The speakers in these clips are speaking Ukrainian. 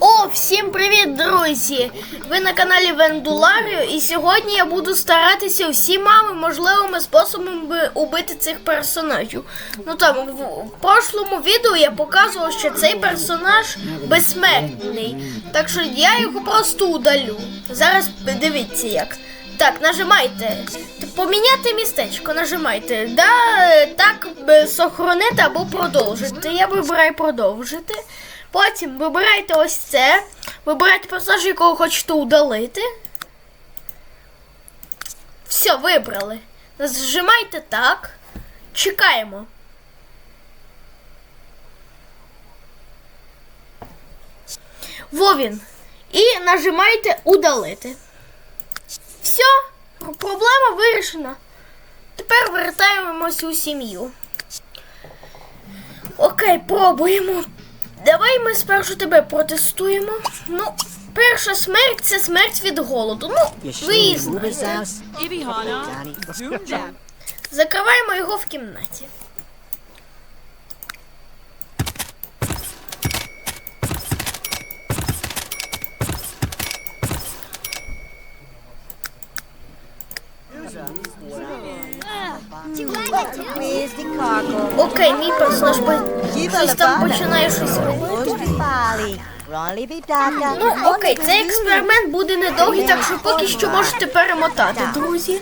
О, всім привіт, друзі! Ви на каналі Вендуларіо, і сьогодні я буду старатися всіма можливими способами убити цих персонажів. Ну там в, прошлому відео я показував, що цей персонаж безсмертний. Так що я його просто удалю. Зараз дивіться як. Так, нажимайте. Поміняти містечко, нажимайте. Да, так е, сохранити або продовжити. Я вибираю продовжити. Потім вибирайте ось це. Вибирайте персонажа, якого хочете удалити. Все, вибрали. Нажимайте так. Чекаємо. Вовін. І нажимайте удалити. Все, проблема вирішена. Тепер вертаємось у сім'ю. Окей, пробуємо. Давай ми спершу тебе протестуємо. Ну, перша смерть це смерть від голоду. Ну, ви знаєте. Закриваємо його в кімнаті. Cargo? Окей, мій персонаж щось там починає щось робити. Ну, окей, цей експеримент буде недовгий, так що поки що можете перемотати, друзі.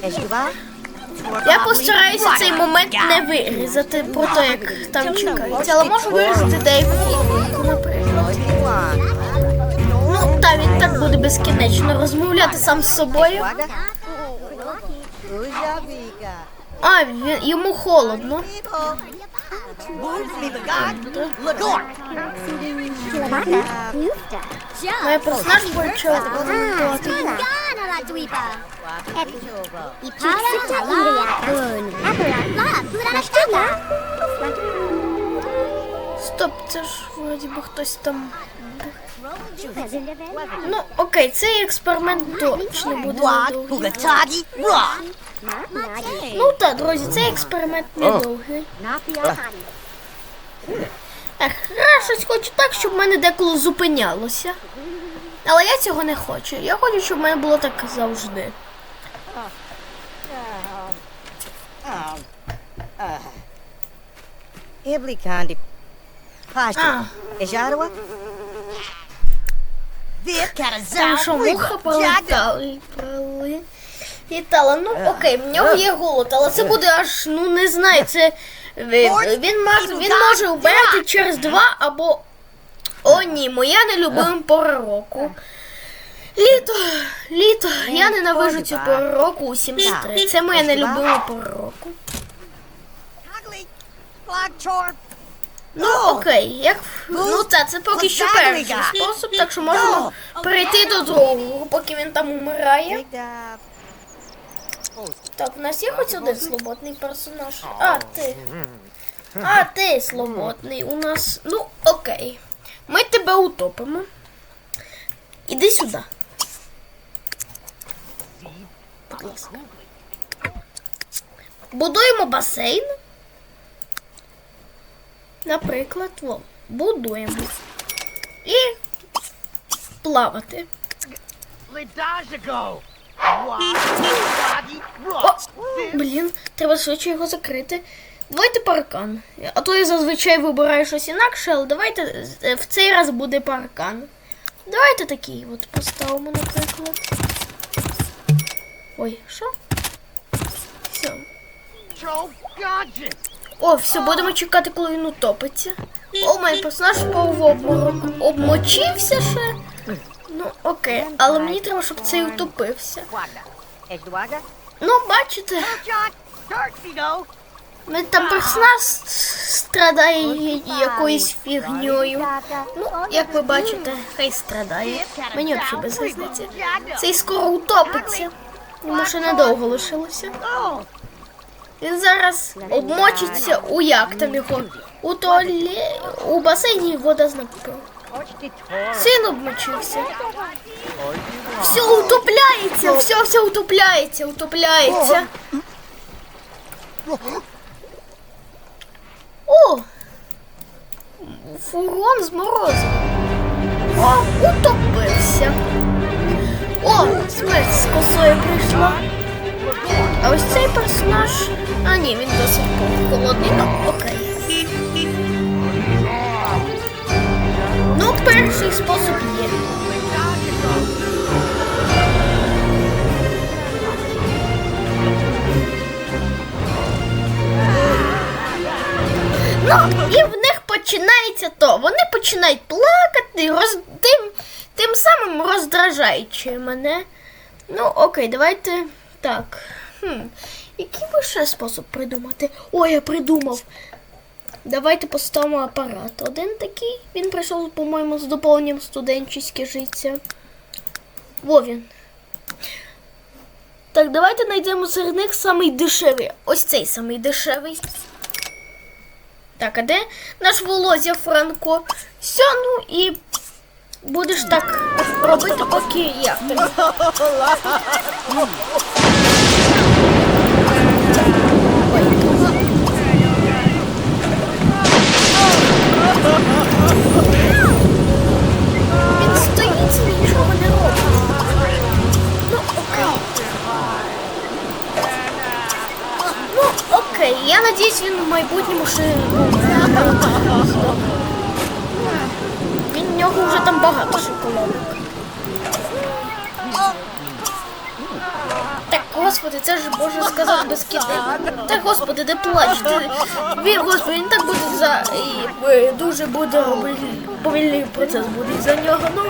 Я постараюся цей момент не вирізати про те, як там чекають. Але можу вирізати деяку хвилинку, наприклад. Ну, та він так буде безкінечно розмовляти сам з собою. А, він, йому холодно. Моя персонаж коментувати. Стоп, це ж вроді би хтось там. Ну, окей, цей експеримент точно буде. Ну так, друзі, цей експеримент недовгий. Ех, я щось хочу так, щоб в мене деколи зупинялося. Але я цього не хочу. Я хочу, щоб в мене було так завжди. Ibli kandi. Pasta. А, Eshadwa? Там що муха полетали. Літала. Ну окей, в нього є голод, але це буде аж, ну не знаю, це він, він, мож, він може вмерти через два або. О, ні, моя нелюбима пора року. Літо, літо, я ненавижу цю пору року усім стрі. Це моя нелюбима пора року. Chorp. Ну окей, як ну це, це поки що перший спосіб, так що можемо перейти до другого, поки він там умирає. Так, у нас є хоч один свободний персонаж. А, ти. А, ти свободний. У нас. Ну, окей. Ми тебе утопимо. Іди сюди. Будь ласка. Будуємо басейн. Наприклад, во, будуємо. І плавати. Ledajago! О, блін, треба швидше його закрити. Давайте паркан. А то я зазвичай вибираю щось інакше, але давайте е, в цей раз буде паркан. Давайте такий от поставимо, наприклад. Ой, що? Все. О, все, будемо чекати, коли він утопиться. О, мій персонаж впав в обморок. Обмочився ще. Ну, окей, але мені треба, щоб цей утопився. Ну, бачите. Ми там персонаж страдає якоюсь фігньою. Ну, як ви бачите, хай страдає. Мені взагалі без різниці. Цей скоро утопиться. Йому ще недовго лишилося. Він зараз обмочиться у як там його. У туалі... у басейні вода з напою. Син обмочився. Все утопляється, все, все утопляється, утопляється. О! Фургон з морозом. О, утопився. О, смерть з косою прийшла. А ось цей персонаж. А ні, він досить холодний, ну окей. Перший спосіб є. Ну, і в них починається то. Вони починають плакати, роз... тим, тим самим роздражаючи мене. Ну, окей, давайте так. Хм. Який би ще спосіб придумати? О, я придумав. Давайте поставимо апарат. Один такий. Він прийшов, по-моєму, з доповненням студентське життя. Во він. Так, давайте знайдемо серед них самий дешевий. Ось цей самий дешевий. Так, а де наш Володя Франко? Все, ну і будеш так робити, поки я. Надіюсь, він в майбутньому ще. Він в нього вже там багато шоколадок. Так, господи, це ж боже сказав без кіти. Так, господи, де плач? Він, господи, він так буде за і е, дуже буде повільний- процес буде за нього. Ну,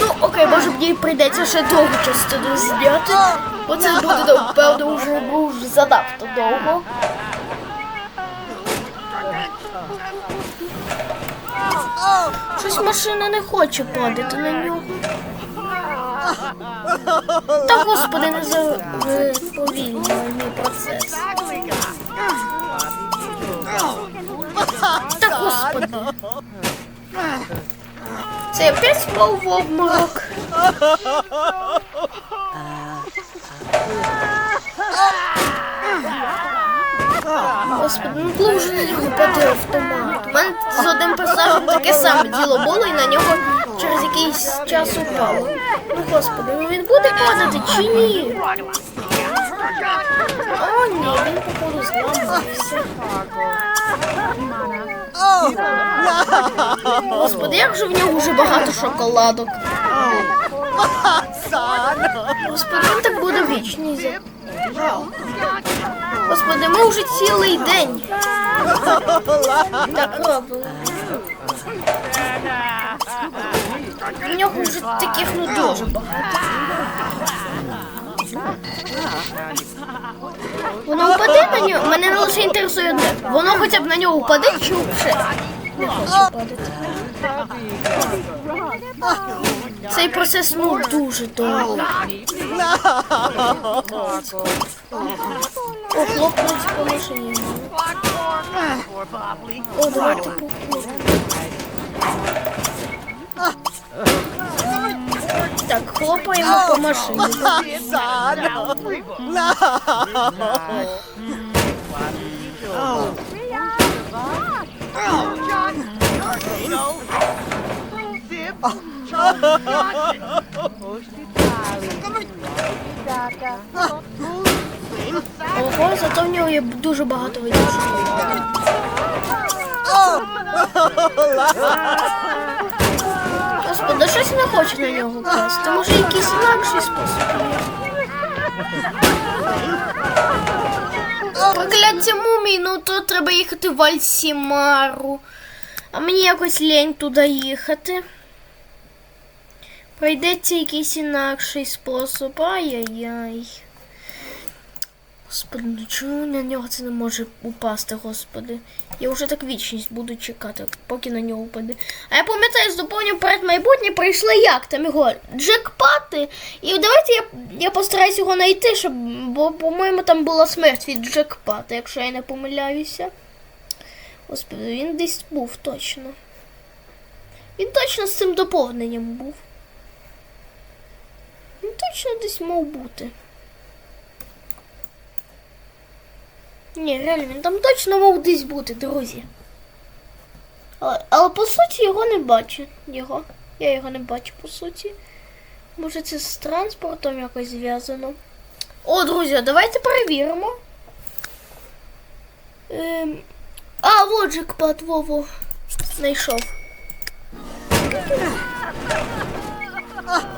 ну окей, може мені прийдеться ще довгу частину зняти. Бо це буде певно вже був занадто довго. Щось машина не хоче падати на нього. Та господи, не заповільнює мій процес. Та господи. Це опять впав в обморок. Господи, ну коли вже на нього паде автомат. У мене з одним персонажем таке саме діло було і на нього через якийсь час упало. Ну господи, ну він буде падати чи ні? О, ні, він походу зламався. Господи, як же в нього вже багато шоколадок. Господи, він так буде вічний. Господи, ми вже цілий день. В нього вже таких ну дуже багато. Воно впаде на нього. Мене лише інтересує одне. Воно хоча б на нього впаде чи не падати. Цей процес ну дуже довго. О, хлопнуть по машині. О, давайте похлопнемо. Так, хлопаємо по машині. You know? Ого, зато в нього є дуже багато видів. Господи, щось не хоче на нього класти. Може якийсь інакший спосіб. Прокляття мумій, ну то треба їхати в Альсімару. А мені якось лень туди їхати. Прийдеться якийсь інакший спосіб. Ай-яй-яй. Господи, ну чому на нього це не може упасти, господи? Я вже так вічність буду чекати, поки на нього впаде. А я пам'ятаю, з доповненням перед майбутнє прийшли як там його джекпати. І давайте я, я постараюсь його знайти, щоб, бо, по-моєму, там була смерть від джекпата, якщо я не помиляюся. Господи, він десь був точно. Він точно з цим доповненням був. Він точно десь мав бути. Ні, реально, він там точно мав десь бути, друзі. Але, але по суті його не бачу. Його. Я його не бачу по суті. Може це з транспортом якось зв'язано. О, друзі, давайте перевіримо. Ем... А, вот джекпот, Вово. Знайшов.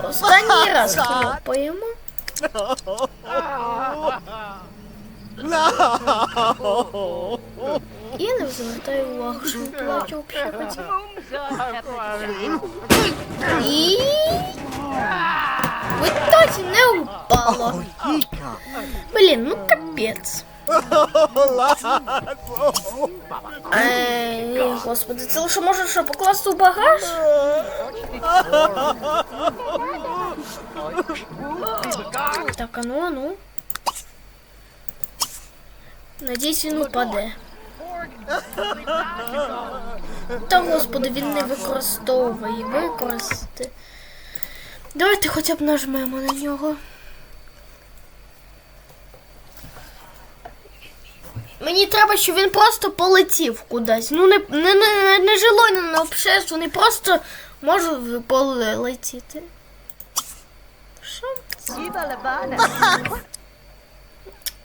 Останній раз хлопаємо. І не звертаю увагу, що він плаче взагалі хотів. І... Ви точно не упало. Блін, ну капець. Ей, господи, це лише може що покласти у багаж? Так, а ну, а ну. Надіюсь, він упаде. Та господи, він не використовує. Використати. Давайте хоча б нажмемо на нього. Мені треба, щоб він просто полетів кудись. Ну не, не, не, не жило не на обшеству, не просто може полетіти. Що?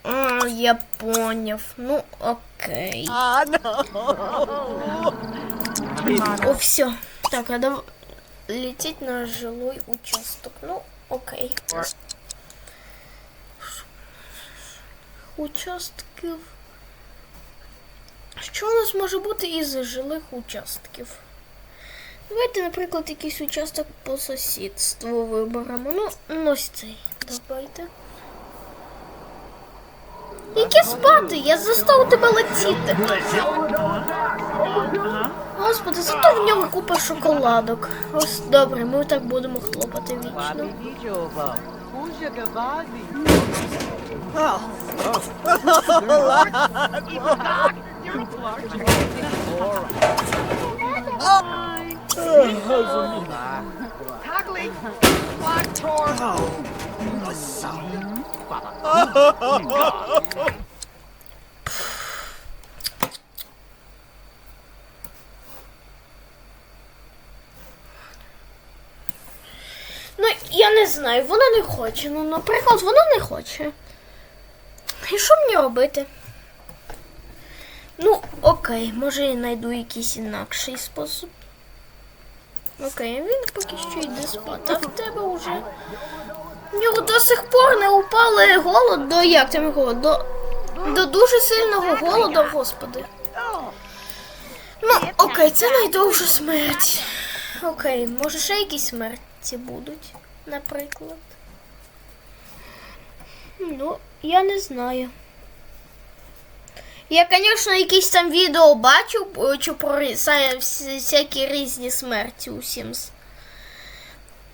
А, я поняв. Ну, окей. О, все. Так, а дав... лететь на жилой участок. Ну, окей. Участків. Що у нас може бути із жилих участків? Давайте, наприклад, якийсь участок по сусідству виберемо. Ну, ну ось цей. Давайте. Які спати? Я застав тебе летіти. Господи, зато в нього купа шоколадок. Ось добре, ми так будемо хлопати вічно. Tackling! Black Tor! Ну, я не знаю, вона не хоче. Ну, наприклад, вона не хоче. І що мені робити? Ну, окей, може я знайду якийсь інакший спосіб. Окей, він поки що йде спати. А в тебе вже. В нього до сих пор не упали голод до як там його? До, до дуже сильного голоду, господи. Ну, окей, це найдовша смерть. Окей, може ще якісь смерті будуть, наприклад. Ну, я не знаю. Я, звісно, якісь там відео бачив, е, про всякі різні смерті у Sims.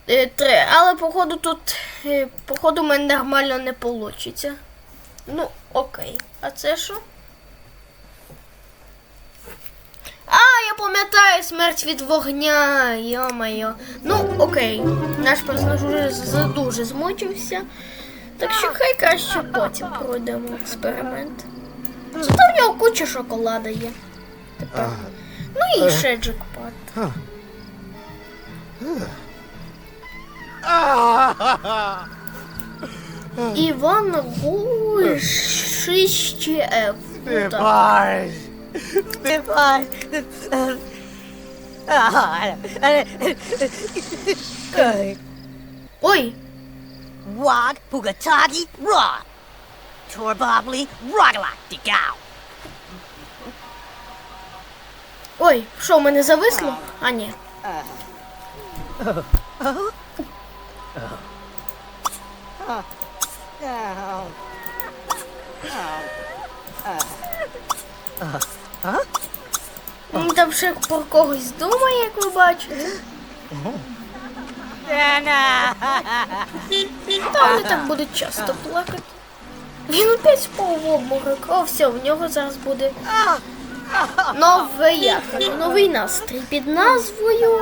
Е, Три. Але походу тут, е, походу, мене нормально не вийде. Ну, окей. А це що? А, я пам'ятаю смерть від вогня. Йо-моє. Ну, окей. Наш персонаж уже дуже змучився. Так що хай краще потім пройдемо експеримент. Зато в нього куча шоколада є. Тепер. Ну і ще джекпот. Іван Гушищев. Ну, так. Goodbye. Ой, Wog, Pugatagi, Rod. Torbobly, Rogalak, Degow. ой, що, в мене зависло? А, ні. Він там ще про когось думає, як ви бачите. Та вони так будуть часто плакати. Він опять впав в обморок. О, все, в нього зараз буде новий, як, новий настрій під назвою.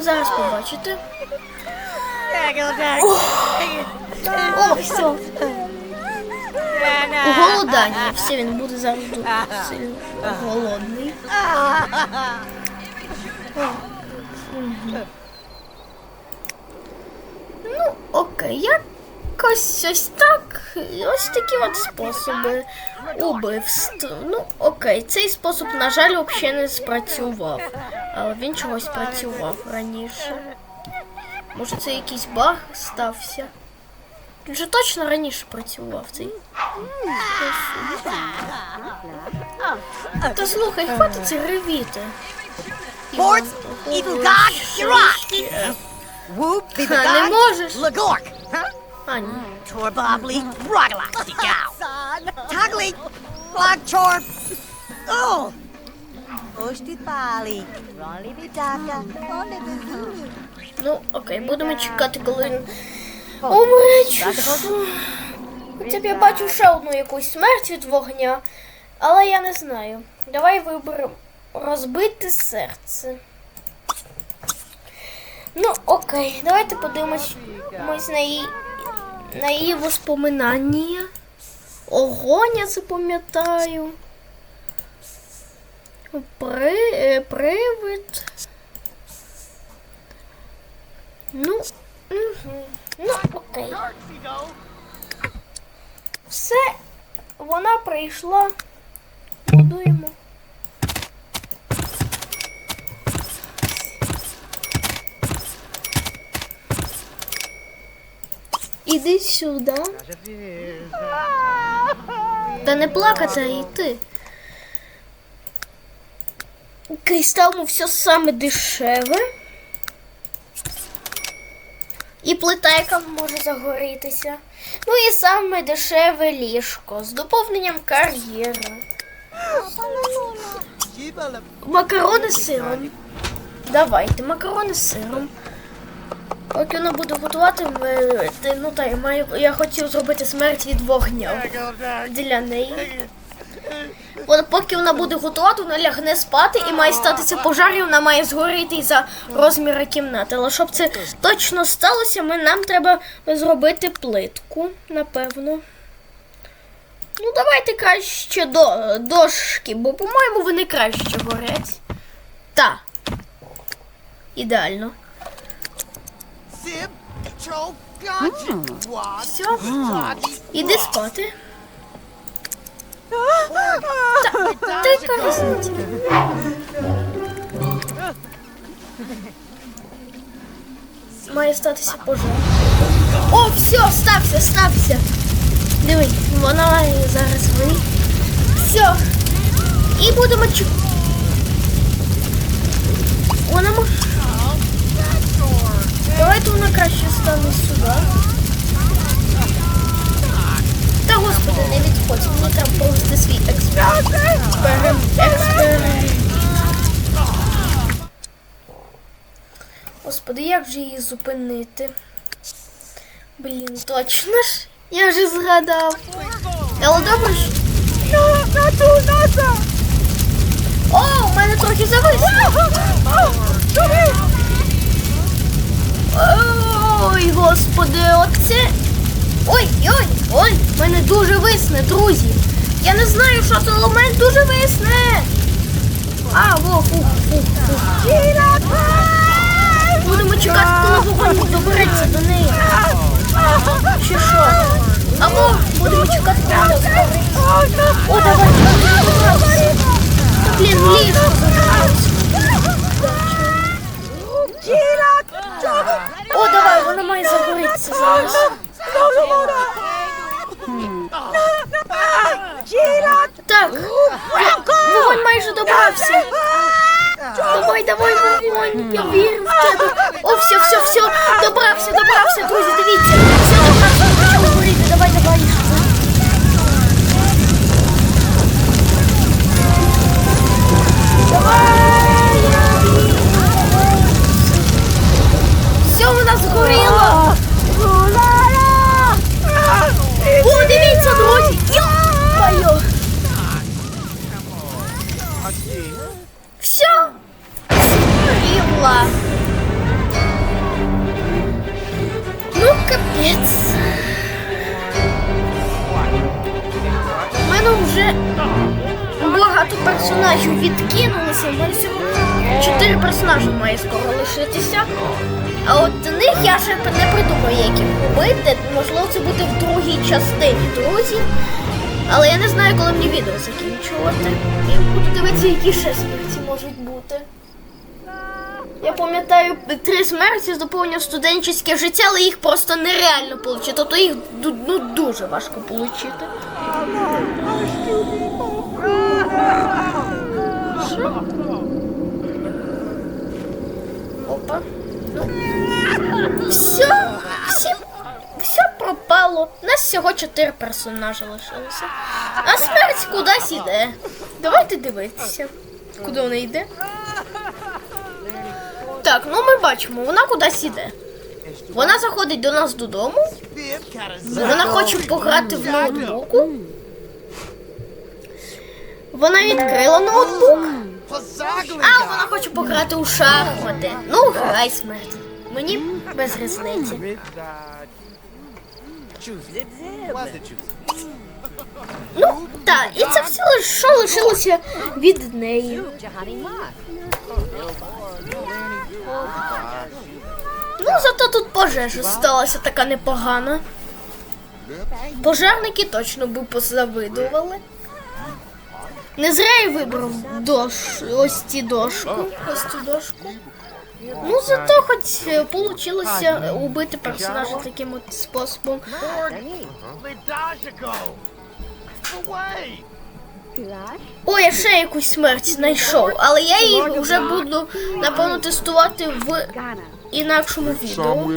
Зараз побачите. О, все. Голодання. Все, він буде дуже сильно голодний. Ну, окей, якось ось так. Ось такі от способи убивств. Ну, окей, цей спосіб, на жаль, взагалі не спрацював. Але він чогось працював раніше. Може, це якийсь баг стався? Він же точно раніше працював цей. Та слухай, хватить це ревіти. Не можеш? Lagork. Huh? А, ні. Torbobly, Rogalak, Degal. Tugly, Block Torb. Oh. Oshtit Bali, Rolly Bitaka, Ole Bizuni. Ну, окей, будемо чекати, коли він умре. Хоча б я бачу ще одну якусь смерть від вогня, але я не знаю. Давай виберемо розбите серце. Ну, окей, давайте подивимось на її, на її воспоминання. Огонь, я запам'ятаю. При, е, привид. Ну, угу. ну окей. Все, вона прийшла. Будуємо. Іди сюди. Та не плакати, а йти. Окей, ставимо все саме дешеве. І плита, яка може загорітися. Ну і саме дешеве ліжко з доповненням кар'єра. Макарони з сиром. Давайте, макарони з сиром. Поки вона буде готувати, ми, ну та я хотів зробити смерть від вогня для неї. Поки вона буде готувати, вона лягне спати і має статися пожар, і вона має згоріти за розміри кімнати. Але щоб це точно сталося, ми, нам треба зробити плитку, напевно. Ну, давайте краще до, дошки, бо, по-моєму, вони краще горять. Та. Ідеально. Все. Іди спати. Та яка різниця? Має статися пожар. О, все, стався, стався. Диви, вона зараз ви. Все. І будемо чу. Вона може. Давайте вона краще стане сюди. Господи, не відходь, мені треба провести свій експеримент. Господи, як же її зупинити? Блін, точно ж. Я вже згадав. Але добре ж. О, у мене трохи зависло. Ой, господи, оце. Ой, ой, в мене дуже висне, друзі. Я не знаю, що це, але в мене дуже висне. А, во, фух, фух, фух. Будемо чекати, коли вогонь добереться до неї. Чи що? Або будемо чекати, коли вона добереться. О, давай. Блін, ліжко Все! Згоріла! Ну, капець. У мене вже багато персонажів відкинулися. У мене всього чотири персонажі має скоро лишитися. А от них я ще не придумаю, їх убити. Можливо, це буде в другій частині, друзі. Але я не знаю, коли мені відео закінчувати. Я буду дивитися, які ще смерті можуть бути. Я пам'ятаю три смерті з доповнення студенчське життя, але їх просто нереально отримати. Тобто їх ну, дуже важко отримати. Що? Опа. Ну. Все пропало. У нас всього чотири персонажі лишилося. А смерть кудись іде. Давайте дивитися, куди вона йде. Так, ну ми бачимо, вона кудись іде. Вона заходить до нас додому. Вона хоче пограти в ноутбуку. Вона відкрила ноутбук. А вона хоче пограти у шахмати. Ну, грай смерть. Мені без різниці. Ну, так, і це все що лишилося від неї. Ну, зато тут пожежа сталася така непогана. Пожежники точно би позавидували. Не зря я вибрав дош... ось ці дошку. Ось цю дошку. Ну, зато хоч вийшло убити персонажа таким от способом. Ой, я ще якусь смерть знайшов, але я її вже буду напевно тестувати в інакшому відео.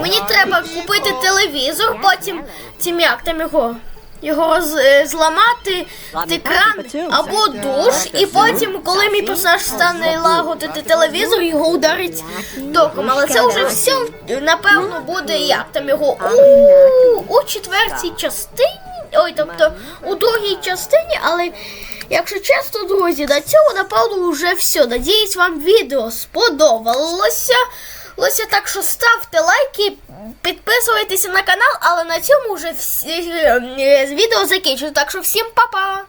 Мені треба купити телевізор, потім тим як там його. Його роз, е, зламати екран або душ, і потім, коли мій персонаж стане лагодити телевізор, його ударить током. Але це вже все напевно буде як там його у, у четвертій частині. Ой, тобто у другій частині, але якщо чесно, друзі, на цьому напевно вже все. Надіюсь, вам відео сподобалося. Лося, так що ставте лайки, підписуйтеся на канал, але на цьому вже всі, е, е, відео закінчено. Так що всім па-па!